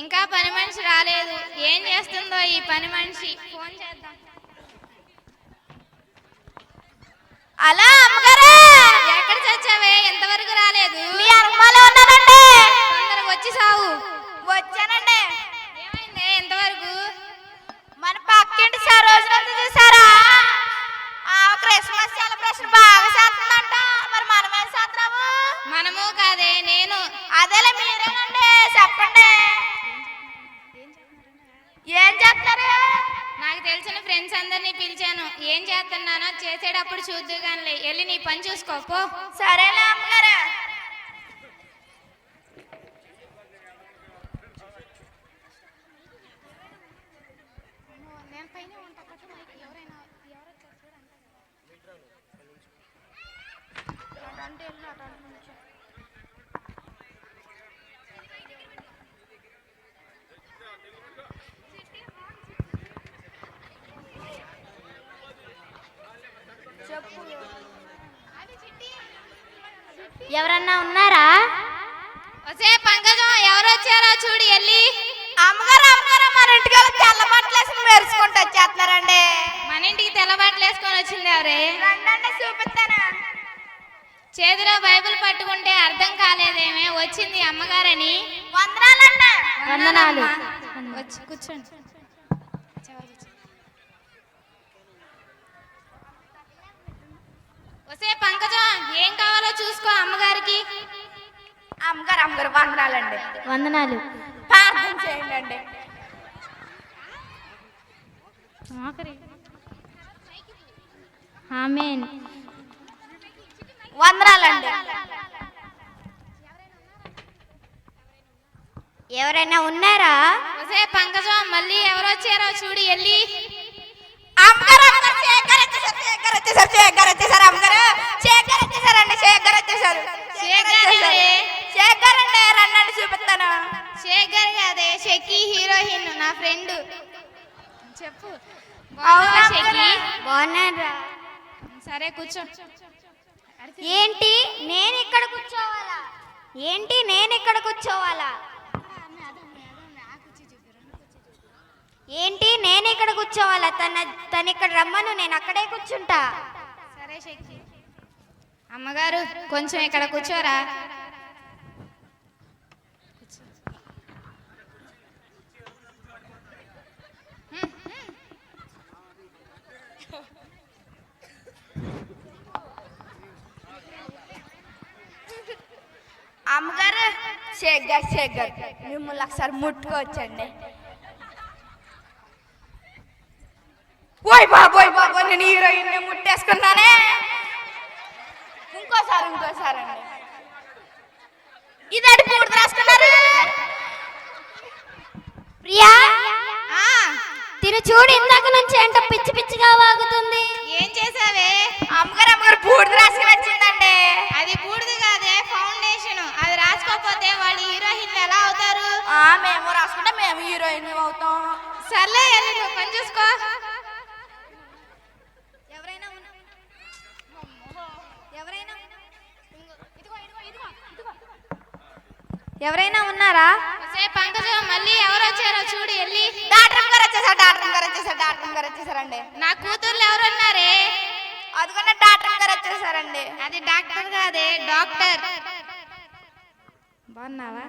ఇంకా పని మనిషి రాలేదు. ఏం చేస్తుందో ఈ పని మనిషి? ఫోన్ చేద్దాం. అలా అమ్మగారు! ఎక్కడ చచ్చావే ఎంతవరకు రాలేదు. మీ అమ్మలో ఉన్నానండి. తొందరగా వచ్చి సావు. వచ్చానండి. ఏమైందే? ఎంతవరకు మన పక్కింటి సార్ చూసారా? ఆ క్రిస్మస్ సెలబ్రేషన్ బాగా చేస్తుందంట. మరి చేస్తున్నాము? మనము కాదే అదేలే మీరేనండి చెప్పండి. ఏం చేస్తారు నాకు తెలిసిన ఫ్రెండ్స్ అందరినీ పిలిచాను. ఏం చేస్తున్నానో చేసేటప్పుడు చూద్దు కానీ వెళ్ళి నీ పని చూసుకో పో. సరేలే అమ్మగారు. ఎవరన్నా ఉన్నారా? వచ్చే పంకజం ఎవరు వచ్చారో చూడు వెళ్ళి అమ్మగారు అమ్మగారు మన ఇంటికి వెళ్ళి తెల్ల బట్టలు వేసుకుని మెరుచుకుంటూ వచ్చేస్తున్నారండి. మన ఇంటికి తెల్లబట్టలు వేసుకొని వచ్చింది ఎవరే? రండి చూపిస్తాను? చేతిలో బైబిల్ పట్టుకుంటే అర్థం కాలేదేమే వచ్చింది అమ్మగారని. వందనాలండి వందనాలు. వచ్చి కూర్చోండి. వసే పంకజం ఏం కావాలో చూసుకో అమ్మగారికి. అమ్మగారు అమ్మగారు వందనాలండి. వందనాలు. ప్రార్థన చేయండి అండి ఆమెన్. వందనాలండి. ఎవరైనా ఉన్నారా? వసే పంకజం మళ్ళీ ఎవరు వచ్చారో చూడు వెళ్ళి అమ్మగారు వచ్చేసారు శేఖర్ వచ్చేసారు శేఖర్ వచ్చేసారు అమ్మగారు శేఖర్ వచ్చేసారండి శేఖర్ వచ్చేసారు? శేఖర్ అండి రండి చూపిస్తాను. శేఖర్ కాదే షెకి హీరోయిన్ నా ఫ్రెండ్. చెప్పు. అవునా బాగున్నావా షెకి? బాగున్నారా సరే కూర్చో. ఏంటి? నేను ఇక్కడ కూర్చోవాలా? ఏంటి? నేను ఇక్కడ కూర్చోవాలా? ఏంటి? నేను ఇక్కడ కూర్చోవాలా? తన తను ఇక్కడ రమ్మను నేను అక్కడే కూర్చుంటా. సరే షెకి అమ్మగారు కొంచెం ఇక్కడ కూర్చోరా. అమ్మగారు షేగ్గర్ షేగ్గర్ మిమ్మల్ని ఒకసారి ముట్టుకోవచ్చండి. ఓయ్ బాబోయ్ బాబోయ్ నేను హీరోయిన్ ముట్టేసుకున్నానే. ఇంకోసారి ఇంకోసారి అండి. ఇదటి పూర్తి రాసుకున్నారు? ప్రియా? ఆ, తిను చూడు ఇందాక నుంచి ఏంటో పిచ్చి పిచ్చిగా వాగుతుంది. ఏం చేసావే? అమ్మగారు అమ్మగారు పూర్తి రాసుకుని వచ్చిందండి. అది బూడిది కాదే ఫౌండేషన్. అది రాసుకోకపోతే వాళ్ళు హీరోయిన్లు ఎలా అవుతారు? మేము రాసుకుంటే మేము హీరోయిన్ అవుతాం. సర్లే వెళ్ళి నువ్వు పని చూసుకో ఎవరైనా ఎవరైనా ఎవరైనా ఉన్నారా? మళ్ళీ ఎవరు వచ్చారో చూడు వెళ్ళి డాక్టర్ గారు వచ్చేసారు డాక్టర్ గారు వచ్చేసారు డాక్టర్ గారు వచ్చేసారండి. నా కూతుర్లు ఎవరున్నారే అదిగోనే డాక్టర్ గారు వచ్చేసారండి. అది డాక్టర్ కాదే డాక్టర్. బాగున్నావా?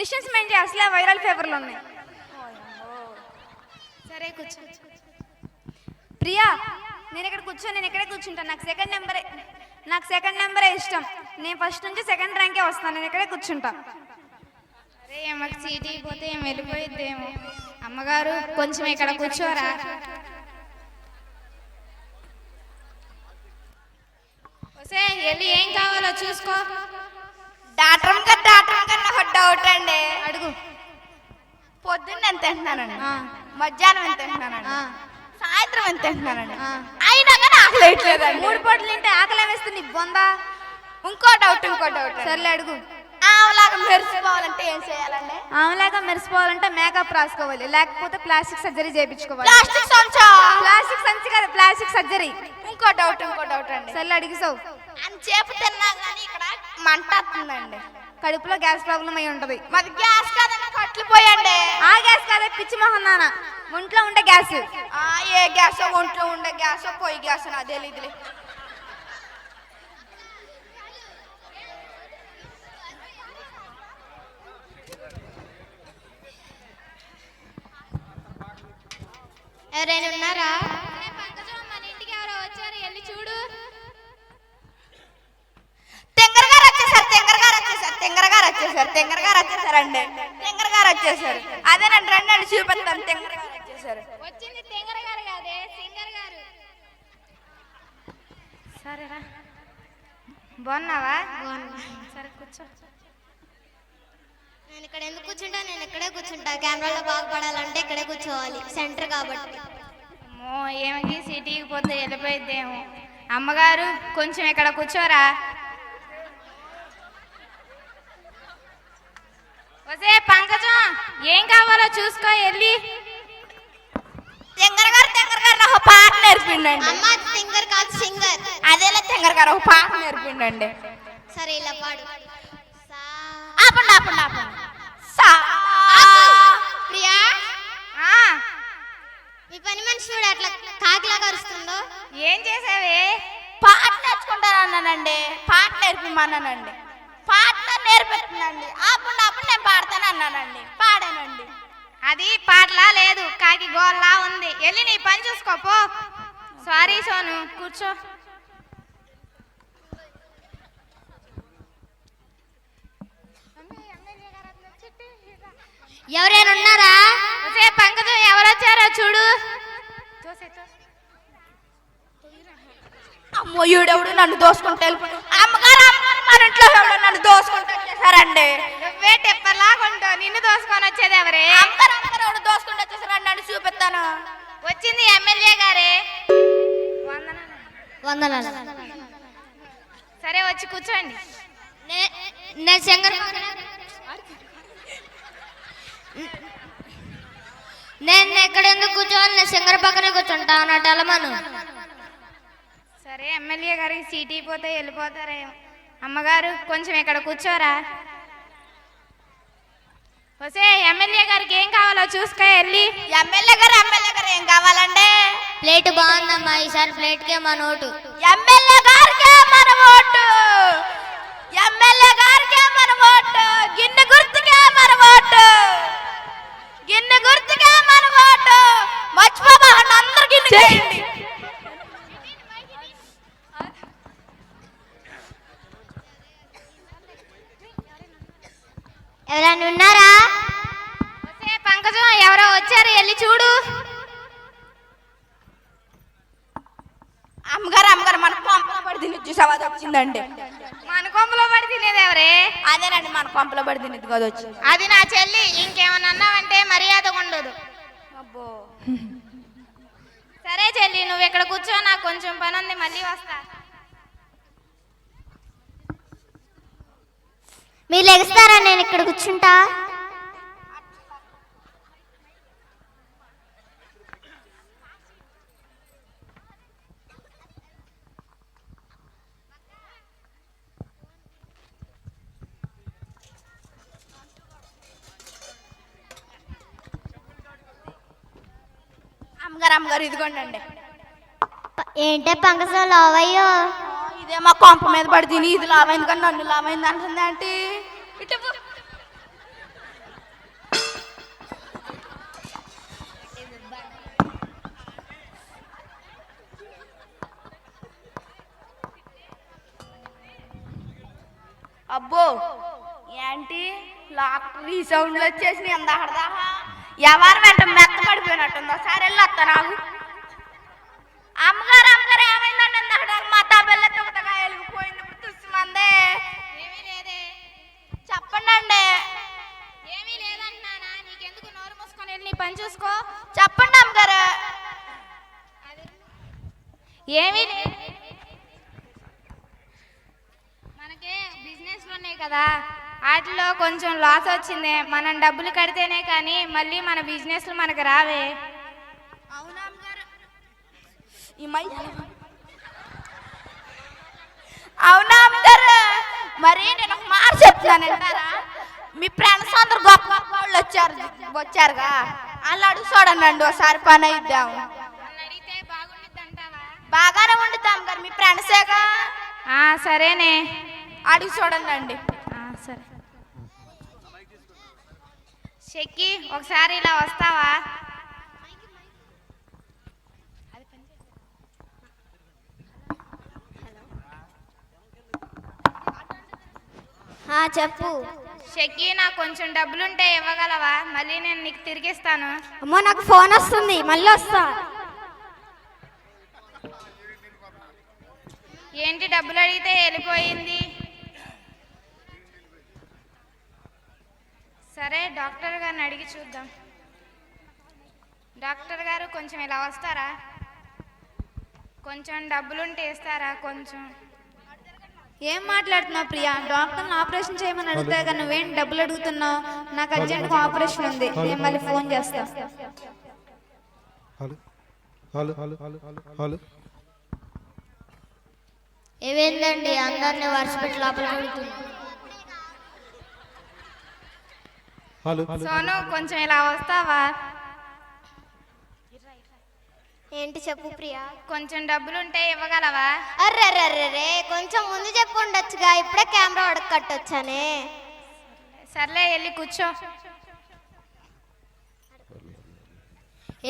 డిస్టెన్స్ మెయింటైన్ అసలే వైరల్ ఫీవర్లు ఉన్నాయి. సరే కూర్చో. ప్రియా నేను ఇక్కడ కూర్చో నేను ఇక్కడే కూర్చుంటాను. నాకు సెకండ్ నెంబరే నాకు సెకండ్ నెంబరే ఇష్టం. నేను ఫస్ట్ నుంచి సెకండ్ ర్యాంకే వస్తాను. నేను ఇక్కడే కూర్చుంటా. అరే మాకు సీటీ పోతే ఏం వెళ్ళిపోయిద్దేమో. అమ్మగారు కొంచెం ఇక్కడ కూర్చోరా. వసే వెళ్ళి ఏం కావాలో చూసుకో. డాక్టర్ గారు డాక్టర్ గారు నాకు ఒక డౌట్ అండి. అడుగు. పొద్దున్న ఎంత తింటున్నానండి. మధ్యాహ్నం ఎంత తింటున్నానండి. సాయంత్రం ఎంత తింటున్నానండి. అయినా కానీ ఆకలి వేయట్లేదండి. మూడు పూటలు తింటే ఆకలి వేస్తుంది బొందా? ఇంకో డౌట్ ఇంకో డౌట్ సర్లే అడుగు. ఆవులాగా మెరిసిపోవాలంటే ఏం చేయాలండి? ఆమెలాగా మెరిసిపోవాలంటే మేకప్ రాసుకోవాలి లేకపోతే ప్లాస్టిక్ సర్జరీ చేయించుకోవాలి. ప్లాస్టిక్ సంచా? ప్లాస్టిక్ సంచి కదా ప్లాస్టిక్ సర్జరీ ఇంకో డౌట్ ఇంకో డౌట్ అండి. సర్లే అడిగిసావు అంచేపు తిన్నా కానీ ఇక్కడ మంట వస్తుందండి. కడుపులో గ్యాస్ ప్రాబ్లం అయి ఉంటది. మాది గ్యాస్ కాదన్న కట్లు పోయండి. ఆ గ్యాస్ కాదే పిచ్చి మొహం నాన్న. ఒంట్లో ఉండే గ్యాస్. ఆ, ఏ గ్యాస్ ఒంట్లో ఉండే గ్యాస్ పొయ్యి గ్యాస్ నా తెలియదులే ఎవరైనా ఉన్నారా? మన ఇంటికి ఎవరో వచ్చారు వెళ్ళి చూడు. తెంగర గారు వచ్చేసారు తెంగర గారు వచ్చేసారు తెంగర గారు వచ్చేసారు తెంగర గారు వచ్చేసారండి. తెంగర గారు వచ్చేసారు. అదేనండి రండి అండి చూపిస్తాను తెంగర వచ్చేసారు వచ్చింది తెంగర గారు కాదే సింగర్ గారు. సరేరా. బాగున్నావా? సరే కూర్చో. నేను ఇక్కడ ఎందుకు కూర్చుంటా? నేను ఇక్కడే కూర్చుంటా. కెమెరాలో బాగుపడాలంటే ఇక్కడే కూర్చోవాలి. సెంటర్ కాబట్టి. అమ్మో సిటీకి పోతే వెళ్ళిపోయిద్దేమో. అమ్మగారు కొంచెం ఇక్కడ కూర్చోరా. వసే పంకజం ఏం కావాలో చూసుకో వెళ్ళి. తెంగర గారు తెంగర గారు నాకు పాట నేర్పిండండి. అమ్మ సింగర్ కాదు సింగర్. అదేలా తెంగర గారు ఒక పాట నేర్పిండండి. సరే ఇలా పాడు. సా. ఆపండి ఆపండి ఆపండి. సా. ప్రియా? ఆ, మీ పని మనిషి చూడు అట్లా కాకిలాగా అరుస్తుందో ఏం చేసావే? పాట నేర్చుకుంటానన్నానండి. పాట నేర్పిమన్నానండి పాట నేర్పిస్తుందండి ఆపండి ఆపండి నేను పాడతాను అన్నానండి పాడానండి. అది పాటలా లేదు కాకి గోల్లా ఉంది. వెళ్ళి నీ పని చూసుకో పో. సారీ సోను కూర్చో. ఎవరైనా ఉన్నారా? పంకజం ఎవరొచ్చారో చూడు. అమ్మో ఈడెవడు నన్ను దోసుకుంటే అమ్మగారు అమ్మగారు మన ఇంట్లో ఎవడు నన్ను దోసుకుంటూ నువ్వే టెప్పలాగుంటావు నిన్ను దోసుకొని వచ్చేది ఎవరే? అమ్మగారు ఎవడు దోసుకుంటూ వచ్చేసారండి నన్ను చూపిస్తాను. వచ్చింది ఎమ్మెల్యే గారే. వందనాలు. సరే వచ్చి కూర్చోండి. నేను నేను ఎక్కడ ఎందుకు కూర్చోవాలి? నేను సింగర్ పక్కనే కూర్చుంటా అన్నట్టు అలమను. సరే ఎమ్మెల్యే గారికి సీటీ పోతే వెళ్ళిపోతారేమో. అమ్మగారు కొంచెం ఇక్కడ కూర్చోరా. వసే ఎమ్మెల్యే గారికి ఏం కావాలో చూసుకో వెళ్ళి ఎమ్మెల్యే గారు ఎమ్మెల్యే గారు ఏం కావాలండి ప్లేట్ బాగుందమ్మా ఈసారి ప్లేట్కే మా నోటు ఎమ్మెల్యే గారికే మన ఓటు. ఎమ్మెల్యే గారికే మన ఓటు. గిన్నె గుర్తుకే మన ఓటు. గిన్నె గుర్తుకే మన ఓటు. మర్చిపోబాకండి అందరు గిన్నె ఎవరైనా ఉన్నారా? పంకజం ఎవరో వచ్చారు వెళ్ళి చూడు. అమ్మగారు అమ్మగారు మన కొంపలో పడి తిని చూసావా అది వచ్చిందండి మన కొంపలో పడి తినేది ఎవరే? అదేనండి మన కొంపలో పడి తిని కదా వచ్చింది అది నా చెల్లి ఇంకేమన్నా అన్నావంటే మర్యాద ఉండదు. అబ్బో. సరే చెల్లి నువ్వు ఇక్కడ కూర్చో నాకు కొంచెం పని ఉంది మళ్ళీ వస్తా. మీరు లెగిస్తారా? నేను ఇక్కడ కూర్చుంటా. అమ్మగారు అమ్మగారు ఇదిగోండి ఏంటే పంకస లావయ్యో? ఇదే మా కొంప మీద పడి తిని ఇది లావైంది కానీ నన్ను లావైంది అంటుంది ఆంటీ. అబ్బో ఏంటి లాక్ ఈ సౌండ్లు వచ్చేసి ఎంత ఆడదాహా ఎవరు వెంట మెత్త పడిపోయినట్టుందో సరే వెళ్ళి వస్తా నాకు అమ్మగారు అమ్మగారు ఏమైందండి ఇందాక మా తాబెల్ల తుగతగా వెళ్ళిపోయింది ఇప్పుడు తుస్సు మందే ఏమీ లేదే చెప్పండి అండి ఏమీ లేదంటున్నానా నీకెందుకు నోరు మూసుకొని వెళ్ళి నీ పని చూసుకో చెప్పండి అమ్మగారు ఏమీ లేదు మనకి బిజినెస్లు ఉన్నాయి కదా వాటిలో వచ్చింది. మనం డబ్బులు కడితేనే కానీ మళ్ళీ మన బిజినెస్లు మనకు రావే. అవునా మరి నేను ఒక మాట చెప్తున్నాను మీ ఫ్రెండ్స్ అందరు గొప్ప గొప్ప వాళ్ళు వచ్చారు వచ్చారుగా. వాళ్ళు అడుగు చూడండి ఒకసారి పని అయిద్దాం. బాగానే వండుతాం గారు మీ ఫ్రెండ్సేగా? ఆ, సరేనే. అడిగి చూడండి ఆ, సరే షెక్కి ఒకసారి ఇలా వస్తావా? చెప్పు. షెక్కి నాకు కొంచెం డబ్బులుంటే ఇవ్వగలవా? మళ్ళీ నేను నీకు తిరిగిస్తాను. అమ్మో నాకు ఫోన్ వస్తుంది. మళ్ళీ వస్తా. ఏంటి డబ్బులు అడిగితే వెళ్ళిపోయింది? సరే డాక్టర్ గారిని అడిగి చూద్దాం. డాక్టర్ గారు కొంచెం ఇలా వస్తారా? కొంచెం డబ్బులుంటే ఇస్తారా కొంచెం. ఏం మాట్లాడుతున్నావు ప్రియా? డాక్టర్ని ఆపరేషన్ చేయమని అడుగుతా కానీ నువ్వేం డబ్బులు అడుగుతున్నావు? నాకు అర్జెంట్గా ఆపరేషన్ ఉంది. నేను మళ్ళీ ఫోన్ చేస్తా. Hello. Hello. Hello. Hello. Hello ఏమైందండి అందరిని వర్షపెట్టి లోపల కొడుతుంది హలో. సోను కొంచెం ఇలా వస్తావా? ఏంటి చెప్పు ప్రియా? కొంచెం డబ్బులుంటే ఇవ్వగలవా? అర్రర్రర్రే కొంచెం ముందు చెప్పు ఉండొచ్చుగా ఇప్పుడే కెమెరా ఉడక కట్టొచ్చానే. సర్లే వెళ్ళి కూర్చో.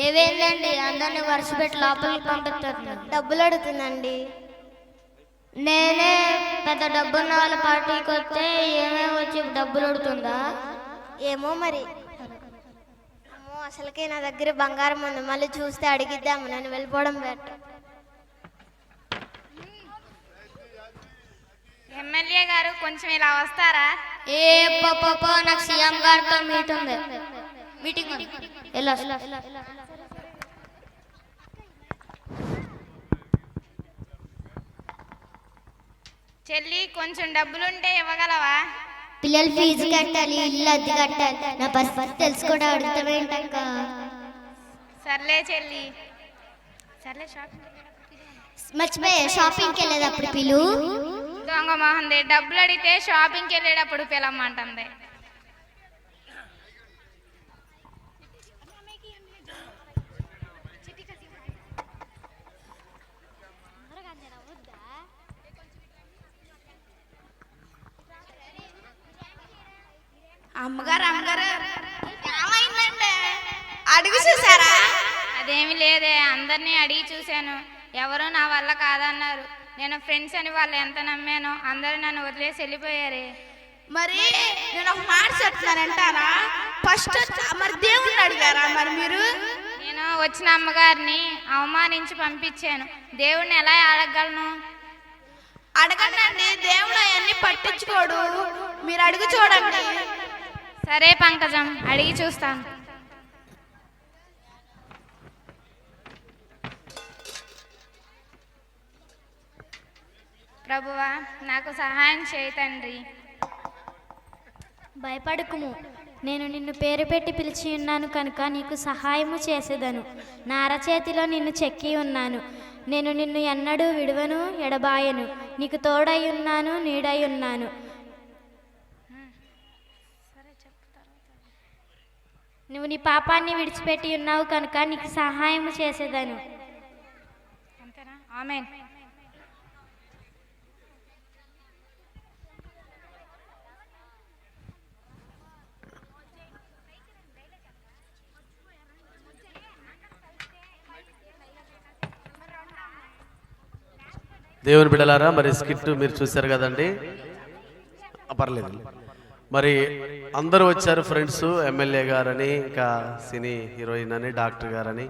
ఏవేందండి అందరిని వర్షపెట్టి లోపలికి పంపిస్తారు డబ్బులు అడుగుతుందండి. నేనే పెద్ద డబ్బున్న వాళ్ళ పార్టీకి వస్తే ఏమేమి వచ్చి డబ్బులు అడుగుతుందా? ఏమో మరి. అమ్మో అసలుకే నా దగ్గర బంగారం ఉంది. మళ్ళీ చూస్తే అడిగిద్దాము. నేను వెళ్ళిపోవడం బెటర్. ఎమ్మెల్యే గారు కొంచెం ఇలా వస్తారా? ఏ పాప నాకు సీఎం గారితో మీట్ ఉంది. మీటింగ్ ఎలా చెల్లి కొంచెం డబ్బులుంటే ఇవ్వగలవా? పిల్లలు ఫీజు కట్టాలి ఇల్లు అద్దె కట్టాలి. నా పరిస్థితి తెలుసు కూడా అడుగుతావేంటక్క? సర్లే చెల్లి. సర్లే షాపింగ్ మర్చిపోయా? షాపింగ్కి వెళ్ళేటప్పుడు పిలు? దొంగ మొహంది. డబ్బులు అడిగితే షాపింగ్కి వెళ్ళేటప్పుడు పిలమ్మంటుంది. అమ్మగారు అమ్మగారు. అడుగు చూసారా అదేమి లేదే అందరినీ అడిగి చూశాను. ఎవరు నా వల్ల కాదన్నారు. నేను ఫ్రెండ్స్ అని వాళ్ళు ఎంత నమ్మానో అందరూ నన్ను వదిలేసి వెళ్ళిపోయారే. మరి నేను ఒక మాట చెప్తున్నానంటారా? ఫస్ట్ మరి దేవుణ్ణి అడిగారా మరి మీరు? నేను వచ్చిన అమ్మగారిని అవమానించి పంపించాను. దేవుణ్ణి ఎలా అడగగలను అడగండి అండి దేవుడు అవన్నీ పట్టించుకోడు. మీరు అడుగు చూడండి. సరే పంకజం అడిగి చూస్తాను. ప్రభువా నాకు సహాయం చేయి తండ్రి. భయపడకుము. నేను నిన్ను పేరు పెట్టి పిలిచి ఉన్నాను కనుక నీకు సహాయము చేసేదను. నా అరచేతిలో నిన్ను చెక్కి ఉన్నాను. నేను నిన్ను ఎన్నడూ విడువను ఎడబాయను. నీకు తోడై ఉన్నాను నీడై ఉన్నాను. నువ్వు నీ పాపాన్ని విడిచిపెట్టి ఉన్నావు కనుక నీకు సహాయము చేసేదను. అంతేనా? ఆమెన్. దేవుని బిడలారా మరి స్కిట్ మీరు చూశారు కదండి? ఆ, పర్లేదు మరి అందరూ వచ్చారు ఫ్రెండ్స్ ఎమ్మెల్యే గారని ఇంకా సినీ హీరోయిన్ అని డాక్టర్ గారని.